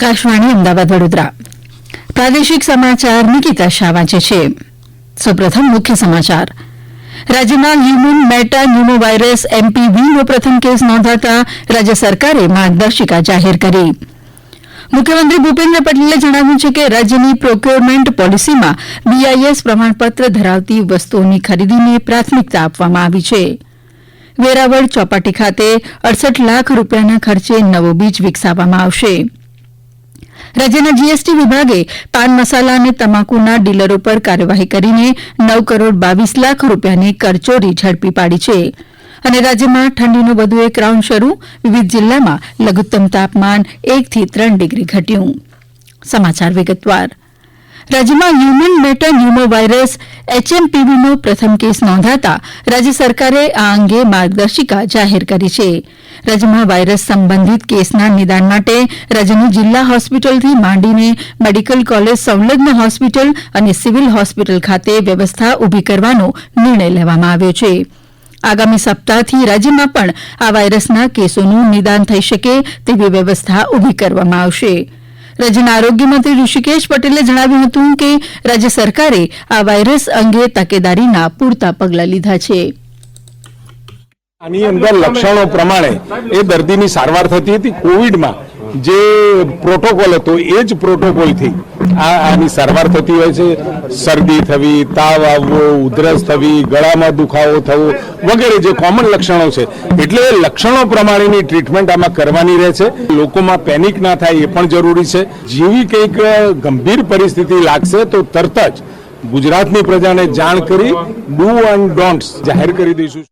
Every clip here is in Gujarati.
આકાશવાણી, અમદાવાદ, વડોદરા. પ્રાદેશિક સમાચાર નિકિતા શાહ વાંચે છે. સૌપ્રથમ મુખ્ય સમાચાર. રાજ્યમાં હ્યુમન મેટા ન્યુમો વાયરસ એમપીવીનો પ્રથમ કેસ નોંધાતા રાજ્ય સરકારે માર્ગદર્શિકા જાહેર કરી. મુખ્યમંત્રી ભૂપેન્દ્ર પટેલે જણાવ્યું છે કે રાજ્યની પ્રોક્યોરમેન્ટ પોલિસીમાં બીઆઈએસ પ્રમાણપત્ર ધરાવતી વસ્તુઓની ખરીદીને પ્રાથમિકતા આપવામાં આવી છે. વેરાવળ ચોપાટી ખાતે અડસઠ લાખ રૂપિયાના ખર્ચે નવો બીજ વિકસાવવામાં આવશે. રાજ્યના જીએસટી વિભાગે પાન મસાલા અને તમાકુના ડીલરો પર કાર્યવાહી કરીને નવ કરોડ બાવીસ લાખ રૂપિયાની કરચોરી ઝડપી પાડી છે. અને રાજ્યમાં ઠંડીનો વધુ એક રાઉન્ડ શરૂ, વિવિધ જિલ્લામાં લઘુત્તમ તાપમાન એકથી ત્રણ ડિગ્રી ઘટ્યું. સમાચાર વિગતવાર. રાજ્યમાં હ્યુમન મેટા ન્યુમો વાયરસ એચએમપીવીનો પ્રથમ કેસ નોંધાતા રાજ્ય સરકારે આ અંગે માર્ગદર્શિકા જાહેર કરી છે. રાજ્યમાં વાયરસ સંબંધિત કેસના નિદાન માટે રાજ્યની જિલ્લા હોસ્પિટલથી માંડીને મેડિકલ કોલેજ, સંલગ્ન હોસ્પિટલ અને સિવિલ હોસ્પિટલ ખાતે વ્યવસ્થા ઊભી કરવાનો નિર્ણય લેવામાં આવ્યો છે. આગામી સપ્તાહથી રાજ્યમાં પણ આ વાયરસના કેસોનું નિદાન થઈ શકે તેવી વ્યવસ્થા ઊભી કરવામાં આવશે. રાજ્યના આરોગ્યમંત્રી ઋષિકેશ પટેલે જણાવ્યું હતું કે રાજ્ય સરકારે આ વાયરસ અંગે તકેદારીના પૂરતા પગલાં લીધા છે. આની અંદર લક્ષણો પ્રમાણે એ દર્દીની સારવાર થતી હતી. કોવિડમાં જે પ્રોટોકોલ હતો, એ જ પ્રોટોકોલથી આ આની સારવાર થતી હોય છે. શરદી થવી, તાવ આવવો, ઉધરસ થવી, ગળામાં દુખાવો થવો વગેરે જે કોમન લક્ષણો છે. એટલે એ લક્ષણો પ્રમાણેની ટ્રીટમેન્ટ આમાં કરવાની રહે છે. લોકોમાં પેનિક ના થાય એ પણ જરૂરી છે. જેવી કંઈક ગંભીર પરિસ્થિતિ લાગશે તો તરત જ ગુજરાતની પ્રજાને જાણ કરી ડુ એન્ડ ડોન્ટ્સ જાહેર કરી દઈશું.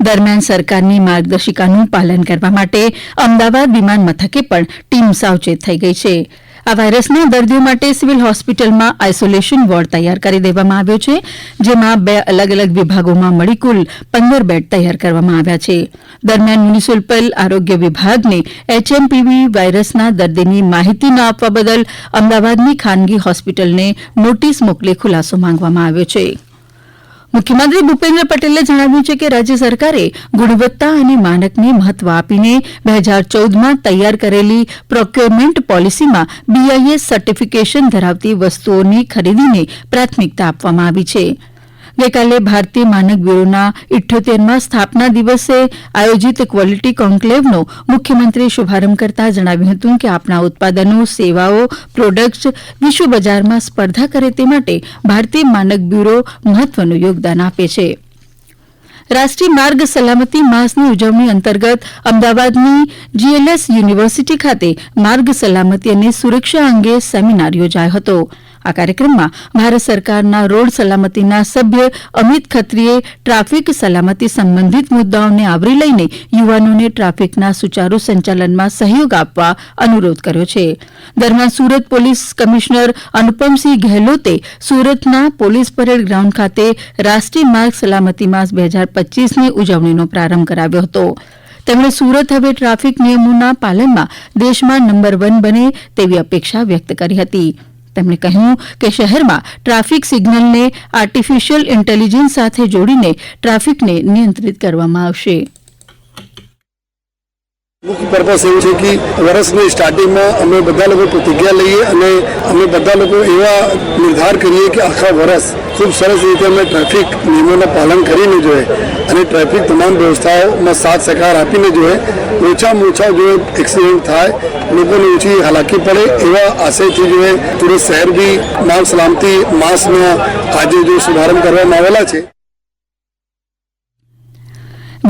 દરમિયાન સરકારની માર્ગદર્શિકાનું પાલન કરવા માટે અમદાવાદ વિમાન મથકે પણ ટીમ સાવચેત થઈ ગઈ છે. આ વાયરસના દર્દીઓ માટે સિવિલ હોસ્પિટલમાં આઇસોલેશન વોર્ડ તૈયાર કરી દેવામાં આવ્યો છે, જેમાં બે અલગ અલગ વિભાગોમાં મળી કુલ પંદર બેડ તૈયાર કરવામાં આવ્યા છે. દરમિયાન મ્યુનિસિપલ આરોગ્ય વિભાગને એચએમપીવી વાયરસના દર્દીની માહિતી ન આપવા બદલ અમદાવાદની ખાનગી હોસ્પિટલને નોટિસ મોકલી ખુલાસો માંગવામાં આવ્યો છે. મુખ્યમંત્રી ભૂપેન્દ્ર પટેલે જણાવ્યું છે કે રાજ્ય સરકારે ગુણવત્તા અને માનકને મહત્વ આપીને બે હજાર ચૌદમાં તૈયાર કરેલી પ્રોક્યોરમેન્ટ પોલિસીમાં બીઆઈએસ સર્ટિફિકેશન ધરાવતી વસ્તુઓની ખરીદીને પ્રાથમિકતા આપવામાં આવી છે. ગઈકાલે ભારતીય માનક બ્યુરોના ઇઠ્યોતેરમાં સ્થાપના દિવસે આયોજિત ક્વોલિટી કોન્કલેવનો મુખ્યમંત્રીએ શુભારંભ કરતા જણાવ્યું હતું કે આપણા ઉત્પાદનો, સેવાઓ, પ્રોડક્ટ્સ વિશ્વ બજારમાં સ્પર્ધા કરે તે માટે ભારતીય માનક બ્યુરો મહત્વનું યોગદાન આપે છે. રાષ્ટ્રીય માર્ગ સલામતી માસની ઉજવણી અંતર્ગત અમદાવાદની જીએલએસ યુનિવર્સિટી ખાતે માર્ગ સલામતી અને સુરક્ષા અંગે સેમિનાર યોજાયો હતો. આ કાર્યક્રમમાં ભારત સરકારના રોડ સલામતીના સભ્ય અમિત ખત્રીએ ટ્રાફિક સલામતી સંબંધિત મુદ્દાઓને આવરી લઈને યુવાનોને ટ્રાફિકના સુચારુ સંચાલનમાં સહયોગ આપવા અનુરોધ કર્યો છે. દરમિયાન સુરત પોલીસ કમિશનર અનુપમસિંહ ગહેલોતે સુરતના પોલીસ પરેડ ગ્રાઉન્ડ ખાતે રાષ્ટ્રીય માર્ગ સલામતી માસ બે હજાર પચીસની ઉજવણીનો પ્રારંભ કરાવ્યો હતો. તેમણે સુરત હવે ટ્રાફિક નિયમોના પાલનમાં દેશમાં નંબર વન બને તેવી અપેક્ષા વ્યક્ત કરી હતી. તેમણે કહ્યું કે શહેરમાં ટ્રાફિક સિગ્નલને આર્ટિફિશિયલ ઇન્ટેલિજન્સ સાથે જોડીને ટ્રાફિકને નિયંત્રિત કરવામાં આવશે. મુખ્ય પર્પસ એવું છે કે વર્ષની સ્ટાર્ટિંગમાં અમે બધા લોકો પ્રતિજ્ઞા લઈએ અને અમે બધા લોકો એવા નિર્ધાર કરીએ કે આખા વર્ષ ખૂબ સરસ રીતે અમે ટ્રાફિક નિયમોનું પાલન કરીને જોઈએ અને ટ્રાફિક તમામ વ્યવસ્થાઓમાં સાથ સહકાર આપીને જોઈએ. ઓછામાં ઓછા જો એક્સિડન્ટ થાય, લોકોને ઓછી હાલાકી પડે એવા આશયથી જોઈએ. સુરત શહેર બી માર્ગ સલામતી માસમાં આજે જો શુભારંભ કરવામાં આવેલા છે.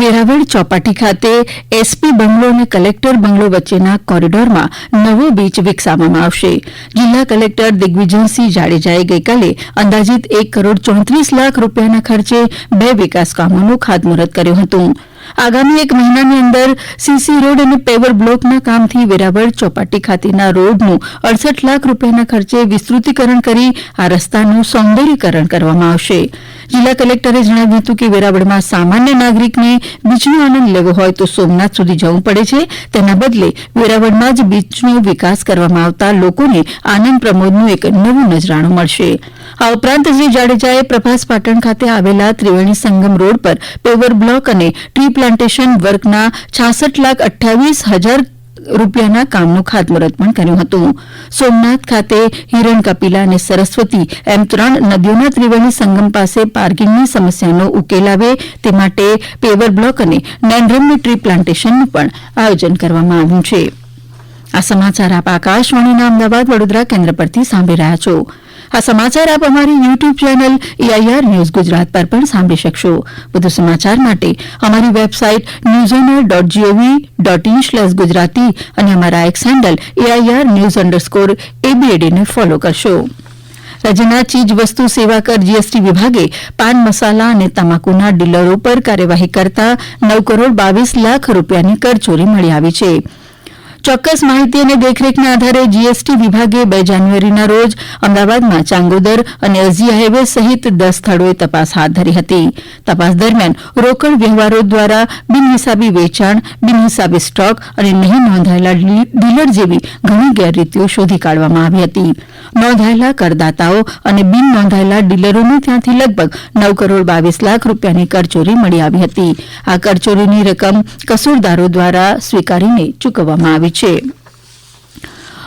વેરાવળ ચોપાટી ખાતે એસપી બંગલો અને કલેક્ટર બંગલો વચ્ચેના કોરિડોરમાં નવો બીચ વિકસાવવામાં આવશે. જિલ્લા કલેક્ટર દિગ્વિજયસિંહ જાડેજાએ ગઈકાલે અંદાજીત એક કરોડ ચોત્રીસ લાખ રૂપિયાના ખર્ચે બે વિકાસ કામોનું ખાતમુહૂર્ત કર્યું હતું. આગામી એક મહિનાની અંદર સીસી રોડ અને પેવર બ્લોકના કામથી વેરાવળ ચોપાટી ખાતેના રોડનું અડસઠ લાખ રૂપિયાના ખર્ચે વિસ્તૃતિકરણ કરી આ રસ્તાનું સૌંદર્યકરણ કરવામાં આવશે. જિલ્લા કલેક્ટરે જણાવ્યું હતું કે વેરાવળમાં સામાન્ય નાગરિકને બીચનો આનંદ લેવો હોય તો સોમનાથ સુધી જવું પડે છે. તેના બદલે વેરાવળમાં જ બીચનો વિકાસ કરવામાં આવતા લોકોને આનંદ પ્રમોદનું એક નવું નજરાણું મળશે. આ ઉપરાંત શ્રી જાડેજાએ પ્રભાસ પાટણ ખાતે આવેલા ત્રિવેણી સંગમ રોડ પર પેવર બ્લોક અને ટ્રી પ્લાન્ટેશન વર્કના છાસઠ લાખ અઠ્ઠાવીસ હજાર રૂપિયાના કામનું ખાતમુહૂર્ત પણ કર્યું હતું. સોમનાથ ખાતે હિરણ કપિલા અને સરસ્વતી એમ ત્રણ નદીઓના ત્રિવેણી સંગમ પાસે પાર્કિંગની સમસ્યાનો ઉકેલ આવે તે માટે પેવર બ્લોક અને નેન્ડ્રમની ટ્રી પ્લાન્ટેશનનું પણ આયોજન કરવામાં આવ્યું છે. આ સમાચાર આપ આકાશવાણીના અમદાવાદ વડોદરા કેન્દ્ર પરથી સાંભળી રહ્યા છો. આ સમાચાર આપ અમારી YouTube channel A I R news Gujarat પર પણ સાંભળી શકશો. વધુ સમાચાર માટે અમારી website news air dot G O V dot in slash Gujarati અને અમારા X handle A I R news underscore એબીએડીને follow કરશો. રાજ્યના ચીજ વસ્તુ સેવા કર જીએસટી વિભાગે પાન મસાલા અને તમાકુના ડીલરો પર કાર્યવાહી કરતા નવ કરોડ બાવીસ લાખ રૂપિયાની કરચોરી મળી આવી છે. ચોક્કસ માહિતી અને દેખરેખના આધારે જીએસટી વિભાગે બે જાન્યુઆરીના રોજ અમદાવાદમાં ચાંગોદર અને અઝીયા હાઇવે સહિત દસ સ્થળોએ તપાસ હાથ ધરી હતી. તપાસ દરમિયાન રોકડ વ્યવહારો દ્વારા બિનહિસાબી વેચાણ, બિનહિસાબી સ્ટોક અને નહીં નોંધાયેલા ડીલર જેવી ઘણી ગેરરીતિઓ શોધી કાઢવામાં આવી હતી. નોંધાયેલા કરદાતાઓ અને બિન નોંધાયેલા ડીલરોને ત્યાંથી લગભગ નવ કરોડ બાવીસ લાખ રૂપિયાની કરચોરી મળી આવી હતી. આ કરચોરીની રકમ કસૂરદારો દ્વારા સ્વીકારીને ચૂકવવામાં આવી છે.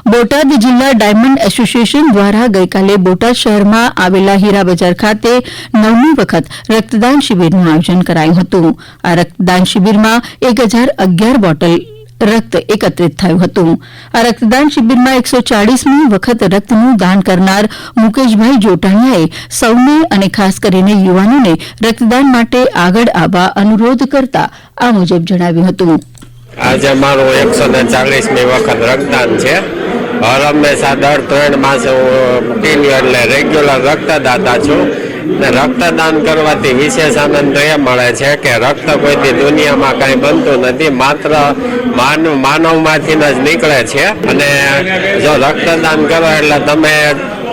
બોટાદ જિલ્લા ડાયમંડ એસોસિએશન દ્વારા ગઈકાલે બોટાદ શહેરમાં આવેલા હીરા બજાર ખાતે નવમી વખત રક્તદાન શિબિરનું આયોજન કરાયું હતું. આ રક્તદાન શિબિરમાં એક હજાર અગિયાર બોટલ રક્ત એકત્રિત થયું હતું. આ રક્તદાન શિબિરમાં એકસો ચાળીસમી વખત રક્તનું દાન કરનાર મુકેશભાઈ જોટાણીયાએ સૌને અને ખાસ કરીને યુવાનોને રક્તદાન માટે આગળ આવવા અનુરોધ કરતા આ મુજબ જણાવ્યું હતું. આજે મારું એકસો ને ચાલીસમી વખત રક્તદાન છે. હર હંમેશા દર ત્રણ માસે હું ટીવી એટલે રેગ્યુલર રક્તદાતા છું. ને રક્તદાન કરવાથી વિશેષ આનંદ એ મળે છે કે રક્ત કોઈથી દુનિયામાં કાંઈ બનતું નથી, માત્ર માનવ માનવમાંથી જ નીકળે છે. અને જો રક્તદાન કરો એટલે તમે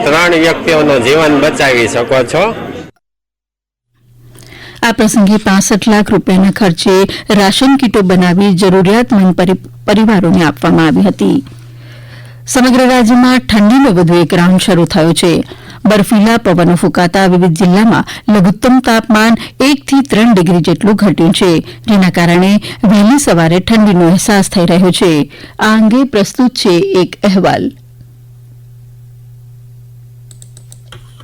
ત્રણ વ્યક્તિઓનું જીવન બચાવી શકો છો. આ પ્રસંગે પાંસઠ લાખ રૂપિયાના ખર્ચે રાશન કીટો બનાવી જરૂરિયાતમંદ પરિવારોને આપવામાં આવી હતી. સમગ્ર રાજ્યમાં ઠંડીનો વધુ એક રાઉન્ડ શરૂ થયો છે. બર્ફીલા પવનો ફૂંકાતા વિવિધ જિલ્લામાં લઘુત્તમ તાપમાન એકથી ત્રણ ડિગ્રી જેટલું ઘટ્યું છે, જેના કારણે વહેલી સવારે ઠંડીનો અહેસાસ થઈ રહ્યો છે. આ અંગે પ્રસ્તુત છે એક અહેવાલ.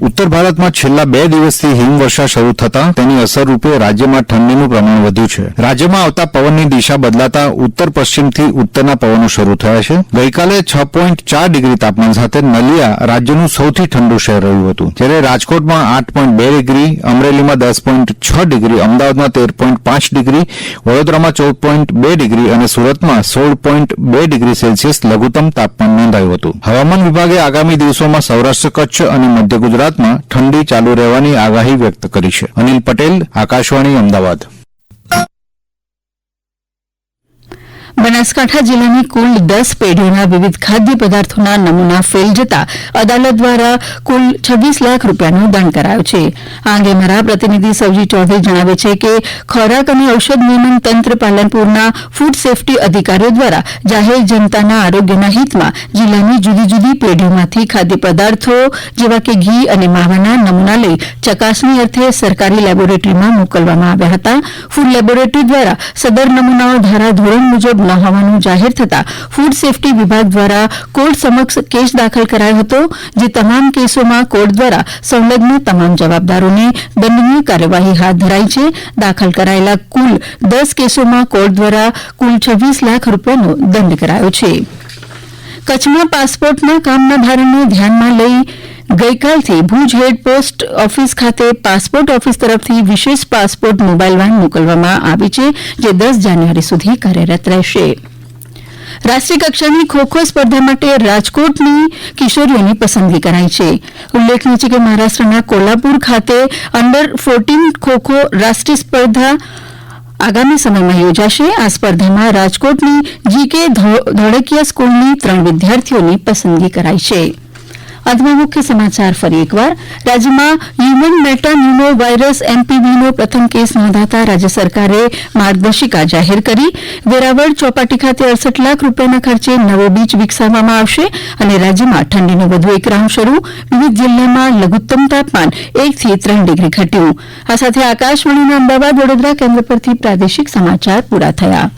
ઉત્તર ભારતમાં છેલ્લા બે દિવસથી હિમવર્ષા શરૂ થતા તેની અસર રૂપે રાજ્યમાં ઠંડીનું પ્રમાણ વધ્યું છે. રાજ્યમાં આવતા પવનની દિશા બદલાતા ઉત્તર પશ્ચિમથી ઉત્તરના પવનો શરૂ થયા છે. ગઈકાલે છ પોઈન્ટ ચાર ડિગ્રી તાપમાન સાથે નલિયા રાજ્યનું સૌથી ઠંડુ શહેર રહ્યું હતું. જ્યારે રાજકોટમાં આઠ પોઈન્ટ બે ડિગ્રી, અમરેલીમાં દસ પોઈન્ટ છ ડિગ્રી, અમદાવાદમાં તેર પોઈન્ટ પાંચ ડિગ્રી, વડોદરામાં ચૌદ પોઈન્ટ બે ડિગ્રી અને સુરતમાં સોળ પોઈન્ટ બે ડિગ્રી સેલ્સિયસ લઘુત્તમ તાપમાન નોંધાયું હતું. હવામાન વિભાગે આગામી દિવસોમાં સૌરાષ્ટ્ર, કચ્છ અને મધ્ય ગુજરાતમાં ઠંડી ચાલુ રહેવાની આગાહી વ્યક્ત કરી છે. અનિલ પટેલ આકાશવાણી અમદાવાદ. બનાસકાંઠા જિલ્લાની કુલ દસ પેઢીઓના વિવિધ ખાદ્ય પદાર્થોના નમૂના ફેલ જતા અદાલત દ્વારા કુલ છવ્વીસ લાખ રૂપિયાનો દંડ કરાયો છે. આ અંગે અમારા પ્રતિનિધિ સવજી ચૌધરી જણાવે છે કે ખોરાક અને ઔષધ નિયમન તંત્ર પાલનપુરના ફૂડ સેફટી અધિકારીઓ દ્વારા જાહેર જનતાના આરોગ્યના હિતમાં જિલ્લાની જુદી જુદી પેઢીઓમાંથી ખાદ્ય પદાર્થો જેવા કે ઘી અને માવાના નમૂના લઈ ચકાસણી અર્થે સરકારી લેબોરેટરીમાં મોકલવામાં આવ્યા હતા. ફૂડ લેબોરેટરી દ્વારા સદર નમૂનાઓ ધારા ધોરણ મુજબ ન હોવાનું જાહેર થતાં ફૂડ સેફટી વિભાગ દ્વારા કોર્ટ સમક્ષ કેસ દાખલ કરાયો હતો, જે તમામ કેસોમાં કોર્ટ દ્વારા સંલગ્ન તમામ જવાબદારોની દંડનીય કાર્યવાહી હાથ ધરાઈ છે. દાખલ કરાયેલા કુલ દસ કેસોમાં કોર્ટ દ્વારા કુલ છવ્વીસ લાખ રૂપિયાનો દંડ કરાયો છે. કચ્છમાં પાસપોર્ટના કામના ભારણને ધ્યાનમાં લઈ ગઈકાલથી ભુજ હેડ પોસ્ટ ઓફિસ ખાતે પાસપોર્ટ ઓફિસ તરફથી વિશેષ પાસપોર્ટ મોબાઈલ વાન મોકલવામાં આવી છે, જે દસ જાન્યુઆરી સુધી કાર્યરત રહેશે. રાષ્ટ્રીય કક્ષાની ખોખો સ્પર્ધા માટે રાજકોટની કિશોરીઓની પસંદગી કરાઈ છે. ઉલ્લેખનીય છે કે મહારાષ્ટ્રના કોલ્હાપુર ખાતે અંડર ફોર્ટીન ખોખો રાષ્ટ્રીય સ્પર્ધા આગામી સમયમાં યોજાશે. આ સ્પર્ધામાં રાજકોટની જીકે ધોળકીયા સ્કૂલની ત્રણ વિદ્યાર્થીઓની પસંદગી કરાઈ છે. અંતમાં મુખ્ય સમાચાર ફરી એકવાર. રાજ્યમાં હ્યુમન મેટાન્યુમો વાયરસ એમપીવીનો પ્રથમ કેસ નોંધાતા રાજ્ય સરકારે માર્ગદર્શિકા જાહેર કરી. વેરાવળ ચોપાટી ખાતે અડસઠ લાખ રૂપિયાના ખર્ચે નવો બીચ વિકસાવવામાં આવશે અને રાજ્યમાં ઠંડીનો વધુ એક રાઉન્ડ શરૂ. વિવિધ જિલ્લામાં લઘુત્તમ તાપમાન એકથી ત્રણ ડિગ્રી ઘટ્યું. આ સાથે આકાશવાણીના અમદાવાદ વડોદરા કેન્દ્ર પરથી પ્રાદેશિક સમાચાર પૂરા થયા.